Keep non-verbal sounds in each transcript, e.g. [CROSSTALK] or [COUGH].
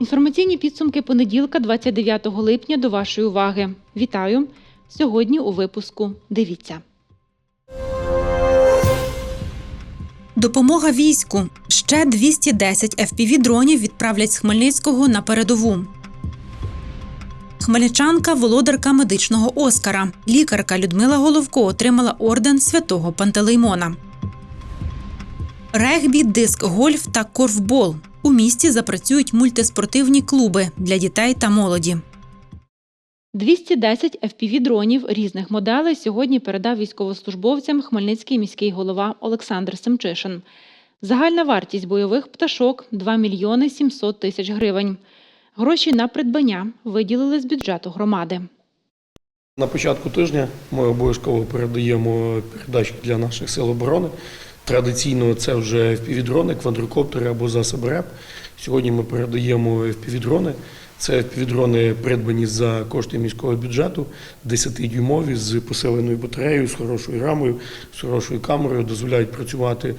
Інформаційні підсумки понеділка, 29 липня, до вашої уваги. Вітаю! Сьогодні у випуску. Дивіться. Допомога війську. Ще 210 FPV-дронів відправлять з Хмельницького на передову. Хмельничанка володарка медичного Оскара. Лікарка Людмила Головко отримала орден святого Пантелеймона. Регбі, диск гольф та корфбол. У місті запрацюють мультиспортивні клуби для дітей та молоді. 210 FPV-дронів різних моделей сьогодні передав військовослужбовцям Хмельницький міський голова Олександр Семчишин. Загальна вартість бойових пташок 2 мільйони 700 тисяч гривень. Гроші на придбання виділили з бюджету громади. На початку тижня ми обов'язково передаємо передачі для наших сил оборони. Традиційно це вже впівдрони, квадрокоптери або засоби РЕП. Сьогодні ми передаємо впівдрони. Це впівдрони придбані за кошти міського бюджету, 10-дюймові з посиленою батареєю, з хорошою рамою, з хорошою камерою, дозволяють працювати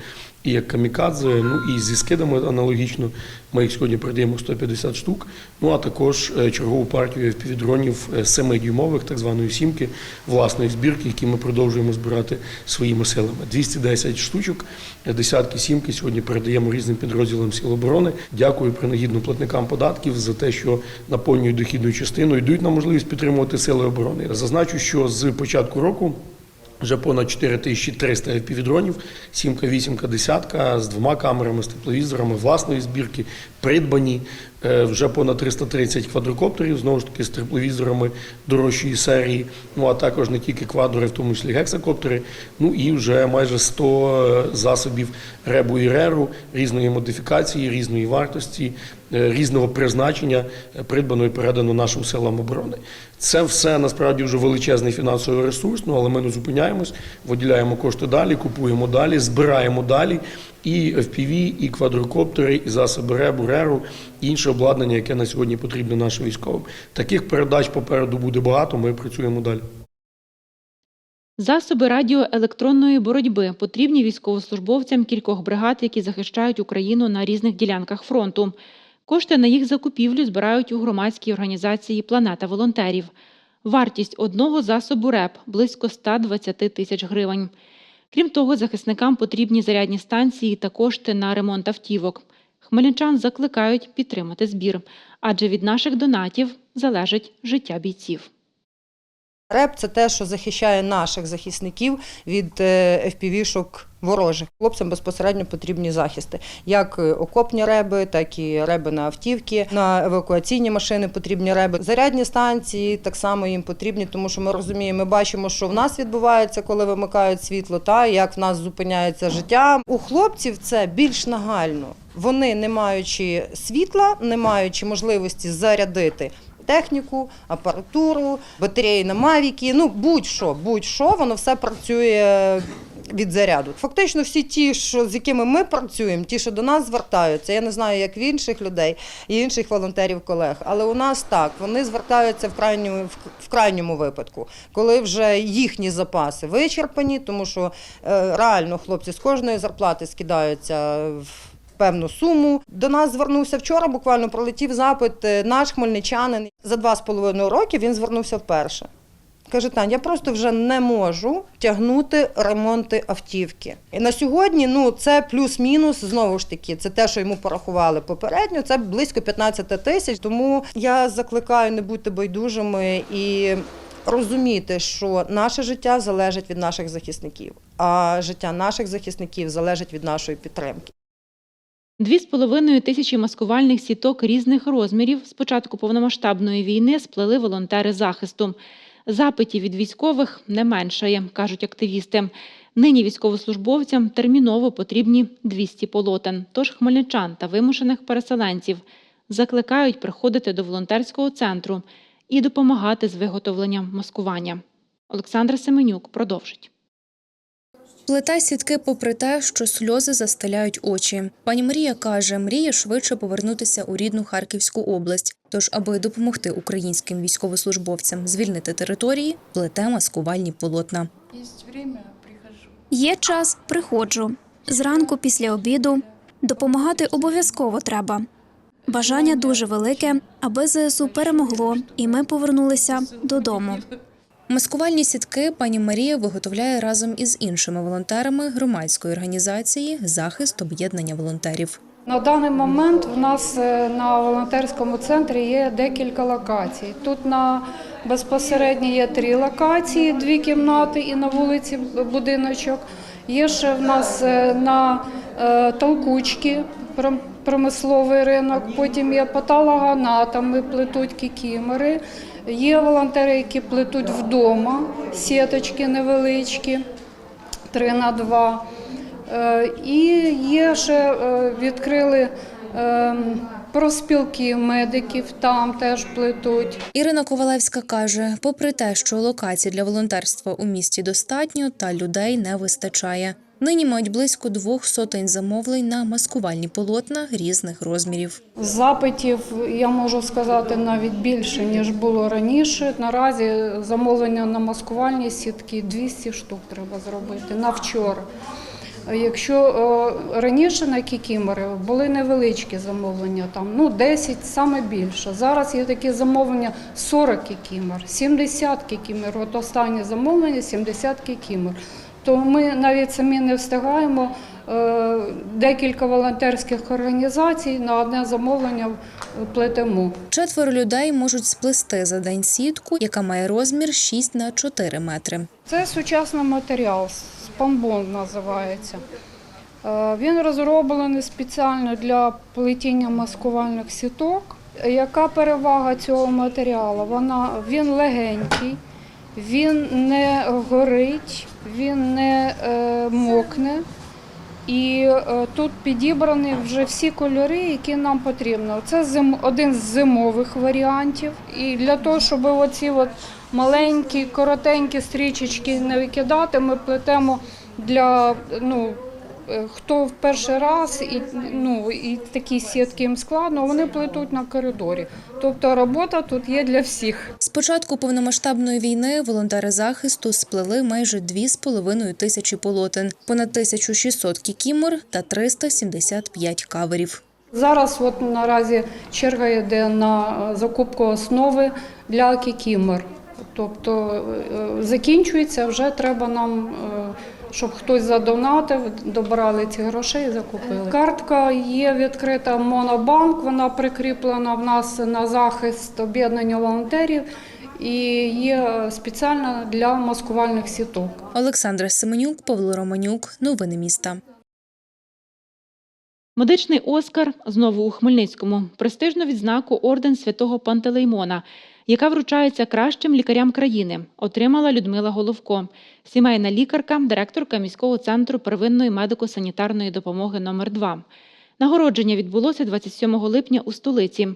і як камікадзе, ну і зі скидами аналогічно. Ми їх сьогодні передаємо 150 штук. Ну а також е, чергову партію впівдронів 7-дюймових, так званої сімки, власної збірки, які ми продовжуємо збирати своїми силами. 210 штучок, е, десятки сімки сьогодні передаємо різним підрозділам Сил оборони. Дякую принагідно платникам податків за те, що наповнюють дохідну частину, йдуть на можливість підтримувати сили оборони. Зазначу, що з початку року. Вже понад 4300 FPV-дронів, сімка, вісімка, десятка з двома камерами, з тепловізорами власної збірки, придбані. Е, Вже понад 330 квадрокоптерів, знову ж таки з тепловізорами дорожчої серії. Ну а також не тільки квадри, в тому числі гексакоптери. Ну і вже майже 100 засобів ребу і реру різної модифікації, різної вартості, е, різного призначення е, придбано і передано нашим силам оборони. Це все насправді вже величезний фінансовий ресурс, ну але ми не зупиняємось, виділяємо кошти далі, купуємо далі, збираємо далі. І FPV, і квадрокоптери, і засоби ребу, реру, і інше обладнання, яке на сьогодні потрібно нашим військовим. Таких передач попереду буде багато. Ми працюємо далі. Засоби радіоелектронної боротьби потрібні військовослужбовцям кількох бригад, які захищають Україну на різних ділянках фронту. Кошти на їх закупівлю збирають у громадській організації Планета волонтерів. Вартість одного засобу РЕП близько 120 тисяч гривень. Крім того, захисникам потрібні зарядні станції та кошти на ремонт автівок. Хмельничан закликають підтримати збір, адже від наших донатів залежить життя бійців. РЕП це те, що захищає наших захисників від е, FPV-шок ворожих. Хлопцям безпосередньо потрібні захисти. Як е, окопні реби, так і реби на автівки, на евакуаційні машини потрібні реби. Зарядні станції так само їм потрібні, тому що ми розуміємо, ми бачимо, що в нас відбувається, коли вимикають світло, та як в нас зупиняється життя. У хлопців це більш нагально. Вони, не маючи світла, не маючи можливості зарядити техніку, апаратуру, батареї на мавіки, ну будь-що, будь-що, воно все працює від заряду. Фактично, всі ті, що з якими ми працюємо, ті, що до нас звертаються, я не знаю, як в інших людей і інших волонтерів колег, але у нас так вони звертаються в крайньому в крайньому випадку, коли вже їхні запаси вичерпані, тому що е, реально хлопці з кожної зарплати скидаються в певну суму. До нас звернувся вчора, буквально пролетів запит е, наш хмельничанин. За два з половиною роки він звернувся вперше. Каже, Тань, я просто вже не можу тягнути ремонти автівки. І на сьогодні ну, це плюс-мінус, знову ж таки, це те, що йому порахували попередньо, це близько 15 тисяч. Тому я закликаю не бути байдужими і розуміти, що наше життя залежить від наших захисників, а життя наших захисників залежить від нашої підтримки. Дві з половиною тисячі маскувальних сіток різних розмірів з початку повномасштабної війни сплели волонтери захисту. Запитів від військових не меншає, кажуть активісти. Нині військовослужбовцям терміново потрібні 200 полотен. Тож хмельничан та вимушених переселенців закликають приходити до волонтерського центру і допомагати з виготовленням маскування. Олександра Семенюк продовжить. Плете сітки попри те, що сльози застеляють очі. Пані Марія каже, мріє швидше повернутися у рідну Харківську область. Тож, аби допомогти українським військовослужбовцям звільнити території, плете маскувальні полотна. Є час, приходжу. Зранку після обіду. Допомагати обов'язково треба. Бажання дуже велике, аби ЗСУ перемогло, і ми повернулися додому. Маскувальні сітки пані Марія виготовляє разом із іншими волонтерами громадської організації Захист об'єднання волонтерів. На даний момент в нас е, на волонтерському центрі є декілька локацій. Тут на безпосередньо є три локації, дві кімнати і на вулиці будиночок. Є ще в нас е, на е, Толкучки промисловий ринок, потім є патологоанатоми, плетуть кікімери. Є волонтери, які плетуть вдома, сіточки невеличкі, 3 на 2. Е, І є ще е, відкрили е, проспілки медиків, там теж плетуть. Ірина Ковалевська каже, попри те, що локацій для волонтерства у місті достатньо, та людей не вистачає. Нині мають близько двох сотень замовлень на маскувальні полотна різних розмірів. Запитів я можу сказати навіть більше ніж було раніше. Наразі замовлення на маскувальні сітки 200 штук треба зробити на вчора. Якщо е, раніше на кікімери були невеличкі замовлення, там ну 10 саме більше. Зараз є такі замовлення 40 кікімер, 70 кікімер. От останнє замовлення 70 кікімер. То ми навіть самі не встигаємо е, декілька волонтерських організацій на одне замовлення плетемо. Четверо людей можуть сплести за день сітку, яка має розмір 6 на 4 метри. Це сучасний матеріал, спамбон називається. Е, Він розроблений спеціально для плетіння маскувальних сіток. Яка перевага цього матеріалу? Вона, він легенький, він не горить, він не е, мокне. І е, тут підібрані вже всі кольори, які нам потрібно. Це зим, один з зимових варіантів. І для того, щоб оці от маленькі, коротенькі стрічечки не викидати, ми плетемо для ну, хто в перший раз і, ну, і такі сітки їм складно, вони плетуть на коридорі. Тобто робота тут є для всіх. З початку повномасштабної війни волонтери захисту сплели майже 2,5 тисячі полотен, понад 1600 кікімор та 375 каверів. Зараз от наразі черга йде на е, закупку основи для кікімер. Тобто е, закінчується, вже треба нам, е, щоб хтось задонатив, добрали ці грошей і закупили. Картка є відкрита Монобанк, вона прикріплена в нас на захист об'єднання волонтерів і є спеціальна для маскувальних сіток. Олександра Семенюк, Павло Романюк. Новини міста. Медичний Оскар знову у Хмельницькому. Престижну відзнаку орден святого Пантелеймона, яка вручається кращим лікарям країни, отримала Людмила Головко, сімейна лікарка, директорка міського центру первинної медико-санітарної допомоги номер 2 Нагородження відбулося 27 липня у столиці.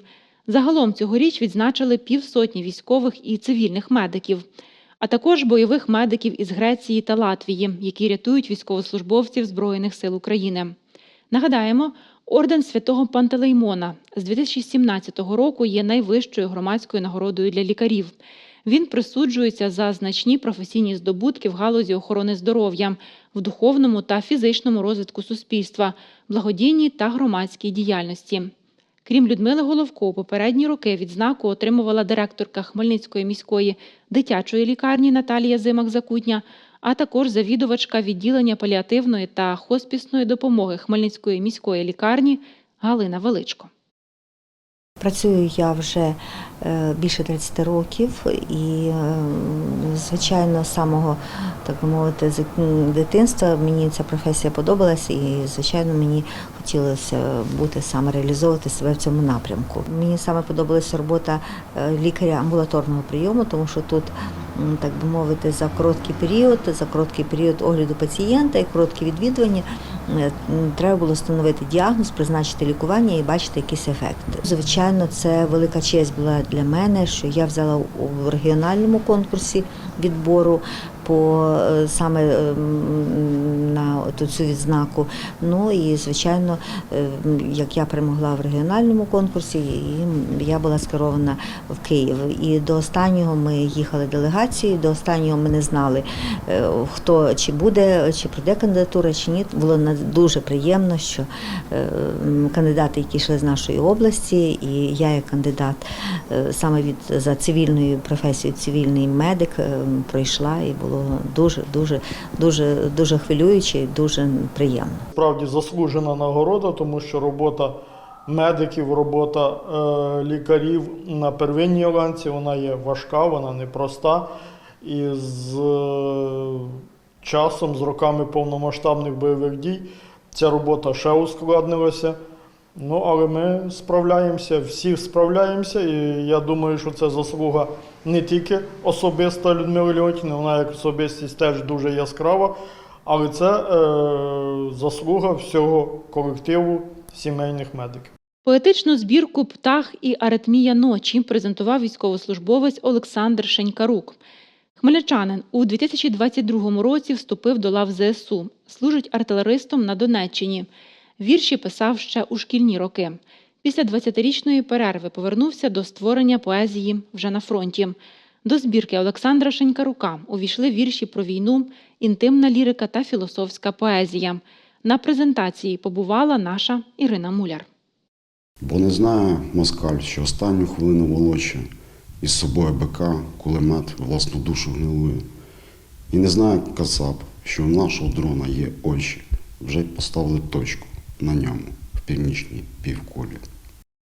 Загалом цьогоріч відзначили півсотні військових і цивільних медиків, а також бойових медиків із Греції та Латвії, які рятують військовослужбовців Збройних сил України. Нагадаємо, орден святого Пантелеймона з 2017 року є найвищою громадською нагородою для лікарів. Він присуджується за значні професійні здобутки в галузі охорони здоров'я, в духовному та фізичному розвитку суспільства, благодійній та громадській діяльності. Крім Людмили Головко, у попередні роки відзнаку отримувала директорка Хмельницької міської дитячої лікарні Наталія Зимак-Закутня, а також завідувачка відділення паліативної та хоспісної допомоги Хмельницької міської лікарні Галина Величко. Працюю я вже е, більше 30 років і, е, звичайно, з самого, так би мовити, дитинства мені ця професія подобалася і, звичайно, мені хотілося бути саме реалізовувати себе в цьому напрямку. Мені саме подобалася робота е, лікаря амбулаторного прийому, тому що тут, так би мовити, за короткий період, за короткий період огляду пацієнта і короткі відвідування треба було встановити діагноз, призначити лікування і бачити якийсь ефект. Звичайно, це велика честь була для мене, що я взяла у регіональному конкурсі відбору по е, саме ем, на цю відзнаку. Ну і звичайно, е, як я перемогла в регіональному конкурсі, і я була скерована в Київ. І до останнього ми їхали делегацією, до останнього ми не знали, е, хто чи буде, чи пройде кандидатура, чи ні. Було дуже приємно, що е, кандидати, які йшли з нашої області, і я як кандидат е, саме від за цивільною професією, цивільний медик е, пройшла, і було дуже, дуже, дуже, дуже хвилююче і дуже приємно. Справді заслужена нагорода, тому що робота медиків, робота е, лікарів на первинній ланці вона є важка, вона непроста. І з е, часом, з роками повномасштабних бойових дій, ця робота ще ускладнилася. Ну, але ми справляємося, всі справляємося, і я думаю, що це заслуга не тільки особиста Людмили Леонтівни, вона як особистість теж дуже яскрава, але це е, заслуга всього колективу сімейних медиків. Поетичну збірку Птах і аритмія ночі презентував військовослужбовець Олександр Шенькарук. Хмельничанин у 2022 році вступив до лав ЗСУ, служить артилеристом на Донеччині. Вірші писав ще у шкільні роки. Після 20-річної перерви повернувся до створення поезії вже на фронті. До збірки Олександра Шенькарука увійшли вірші про війну, інтимна лірика та філософська поезія. На презентації побувала наша Ірина Муляр. Бо не знає москаль, що останню хвилину волоче, із собою бика, кулемет, власну душу гнилує. І не знає кацап, що у нашого дрона є очі, вже поставили точку на ньому в північній півколі.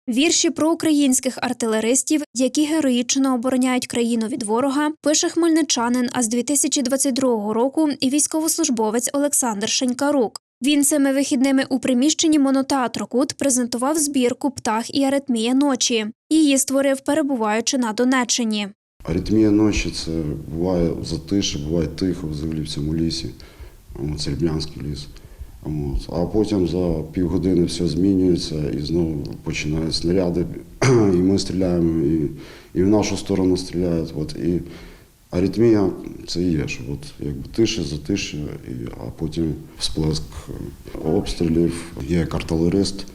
Вірші про українських артилеристів, які героїчно обороняють країну від ворога, пише хмельничанин, а з 2022 року і військовослужбовець Олександр Шенькарук. Він цими вихідними у приміщенні монотеатру Кут презентував збірку Птах і аритмія ночі. Її створив, перебуваючи на Донеччині. Аритмія ночі це буває затише, буває тихо взагалі в цьому лісі. Це Ріблянський ліс. А потім за півгодини все змінюється і знову починають снаряди, [CLEARS THROAT] і ми стріляємо, і, і в нашу сторону стріляють. От. І аритмія це є, що от, якби тише, затише, і, а потім всплеск обстрілів. Я як артилерист.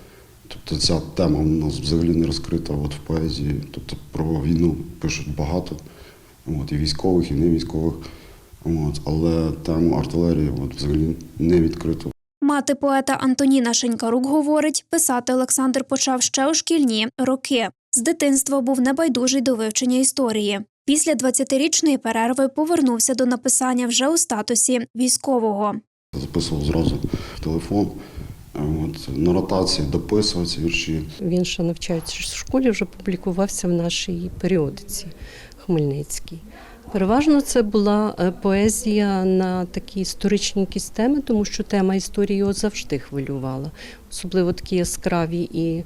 Тобто ця тема у нас взагалі не розкрита от в поезії. Тобто про війну пишуть багато, от, і військових, і не військових. От, але тему артилерії от, взагалі не відкрито. Мати поета Антоніна Шенькарук говорить, писати Олександр почав ще у шкільні роки. З дитинства був небайдужий до вивчення історії. Після 20-річної перерви повернувся до написання вже у статусі військового. Записував зразу в телефон, от, на ротації дописував ці вірші. Він ще навчається в школі, вже публікувався в нашій періодиці Хмельницькій. Переважно це була е, поезія на такі історичні якісь теми, тому що тема історії його завжди хвилювала. Особливо такі яскраві і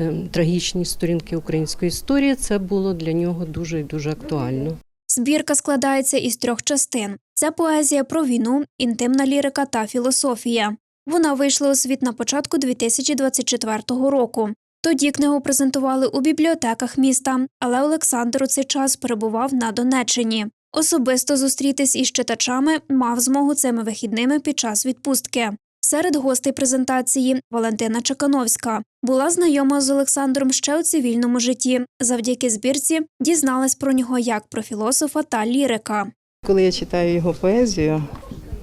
е, трагічні сторінки української історії. Це було для нього дуже і дуже актуально. Збірка складається із трьох частин: це поезія про війну, інтимна лірика та філософія. Вона вийшла у світ на початку 2024 року. Тоді книгу презентували у бібліотеках міста, але Олександр у цей час перебував на Донеччині. Особисто зустрітись із читачами мав змогу цими вихідними під час відпустки. Серед гостей презентації Валентина Чекановська була знайома з Олександром ще у цивільному житті. Завдяки збірці дізналась про нього як про філософа та лірика. Коли я читаю його поезію,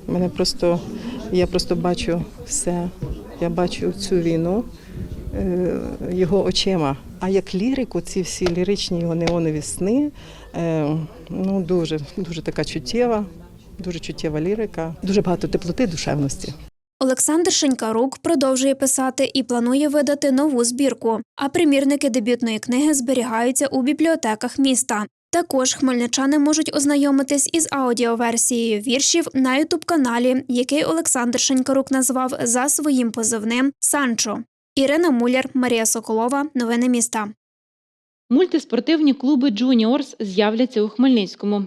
мене просто я просто бачу все. Я бачу цю війну його очима. А як лірику, ці всі ліричні його неонові сни, е, ну дуже, дуже така чуттєва, дуже чуттєва лірика, дуже багато теплоти, душевності. Олександр Шенькарук продовжує писати і планує видати нову збірку. А примірники дебютної книги зберігаються у бібліотеках міста. Також хмельничани можуть ознайомитись із аудіоверсією віршів на ютуб-каналі, який Олександр Шенькарук назвав за своїм позивним Санчо. Ірина Муляр, Марія Соколова. Новини міста. Мультиспортивні клуби Джуніорс з'являться у Хмельницькому.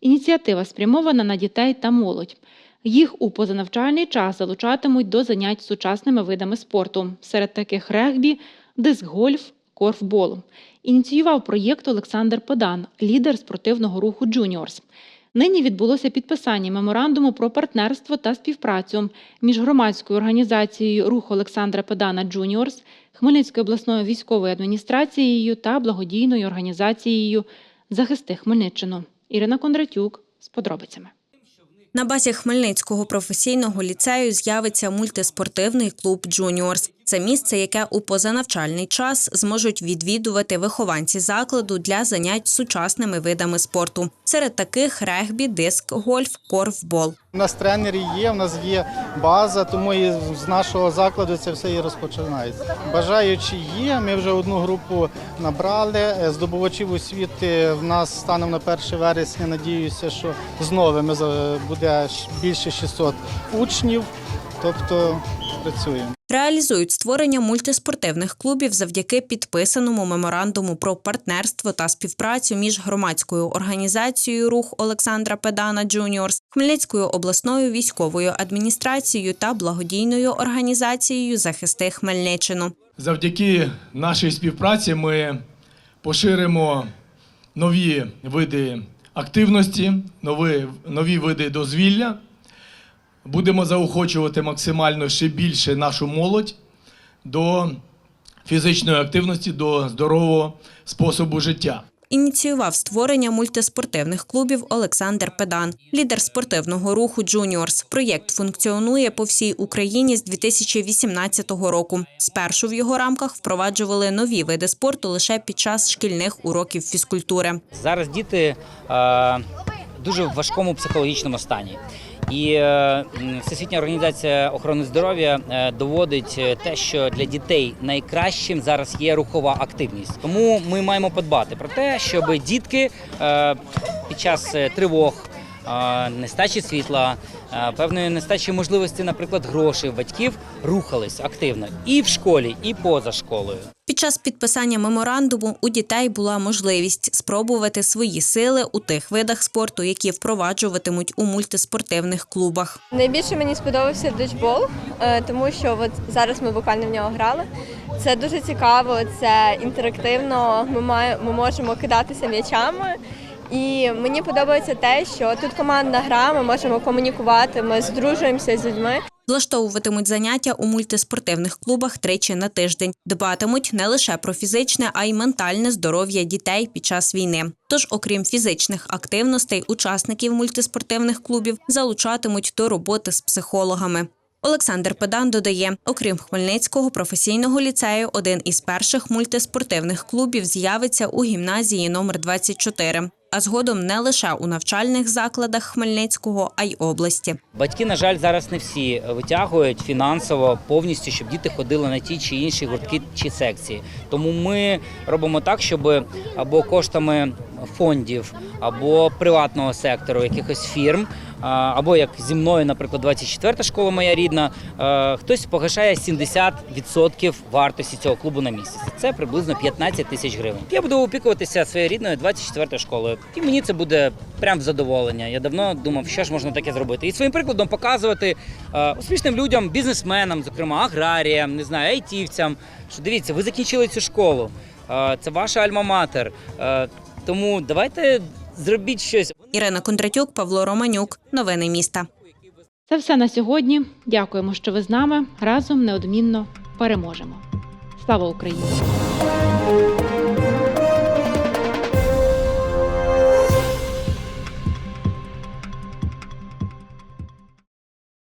Ініціатива спрямована на дітей та молодь. Їх у позанавчальний час залучатимуть до занять сучасними видами спорту. Серед таких регбі, диск-гольф, корфбол. Ініціював проєкт Олександр Подан, лідер спортивного руху Джуніорс. Нині відбулося підписання меморандуму про партнерство та співпрацю між громадською організацією Рух Олександра Педана Джуніорс, Хмельницькою обласною військовою адміністрацією та благодійною організацією Захисти Хмельниччину. Ірина Кондратюк з подробицями. На базі Хмельницького професійного ліцею з'явиться мультиспортивний клуб Джуніорс. Це місце, яке у позанавчальний час зможуть відвідувати вихованці закладу для занять сучасними видами спорту. Серед таких регбі, диск, гольф, корфбол. У нас тренери є, у нас є база, тому і з нашого закладу це все і розпочинається. Бажаючі є. Ми вже одну групу набрали. Е, Здобувачів освіти в нас станом на 1 вересня. Надіюся, що з буде більше 600 учнів. Тобто працюємо. Реалізують створення мультиспортивних клубів завдяки підписаному меморандуму про партнерство та співпрацю між громадською організацією Рух Олександра Педана Джуніорс, Хмельницькою обласною військовою адміністрацією та благодійною організацією Захисти Хмельниччину. Завдяки нашій співпраці ми поширимо нові види активності, нові, нові види дозвілля. Будемо заохочувати максимально ще більше нашу молодь до фізичної активності, до здорового способу життя. Ініціював створення мультиспортивних клубів Олександр Педан, лідер спортивного руху Джуніорс. Проєкт функціонує по всій Україні з 2018 року. Спершу в його рамках впроваджували нові види спорту лише під час шкільних уроків фізкультури. Зараз діти е, дуже в важкому психологічному стані. І е, Всесвітня організація охорони здоров'я е, доводить е, те, що для дітей найкращим зараз є рухова активність. Тому ми маємо подбати про те, щоб дітки під час тривог, нестачі світла, певної нестачі можливості, наприклад, грошей батьків рухались активно і в школі, і поза школою. Під час підписання меморандуму у дітей була можливість спробувати свої сили у тих видах спорту, які впроваджуватимуть у мультиспортивних клубах. Найбільше мені сподобався доджбол, е, тому що от зараз ми буквально в нього грали. Це дуже цікаво, це інтерактивно. Ми маємо, ми можемо кидатися м'ячами. І мені подобається те, що тут командна гра, ми можемо комунікувати, ми здружуємося з людьми. Влаштовуватимуть заняття у мультиспортивних клубах тричі на тиждень. Дбатимуть не лише про фізичне, а й ментальне здоров'я дітей під час війни. Тож, окрім фізичних активностей, учасників мультиспортивних клубів залучатимуть до роботи з психологами. Олександр Педан додає, окрім Хмельницького професійного ліцею, один із перших мультиспортивних клубів з'явиться у гімназії номер 24, а згодом не лише у навчальних закладах Хмельницького, а й області. Батьки, на жаль, зараз не всі витягують фінансово повністю, щоб діти ходили на ті чи інші гуртки чи секції. Тому ми робимо так, щоб або коштами фондів, або приватного сектору, якихось фірм, або як зі мною, наприклад, 24-та школа моя рідна, хтось погашає 70% вартості цього клубу на місяць. Це приблизно 15 тисяч гривень. Я буду опікуватися своєю рідною 24-ю школою. І мені це буде прям в задоволення. Я давно думав, що ж можна таке зробити. І своїм прикладом показувати успішним людям, бізнесменам, зокрема аграріям, не знаю, айтівцям, що дивіться, ви закінчили цю школу. Це ваша альма-матер. Тому давайте зробіть щось. Ірина Кондратюк, Павло Романюк. Новини міста. Це все на сьогодні. Дякуємо, що ви з нами. Разом неодмінно переможемо. Слава Україні!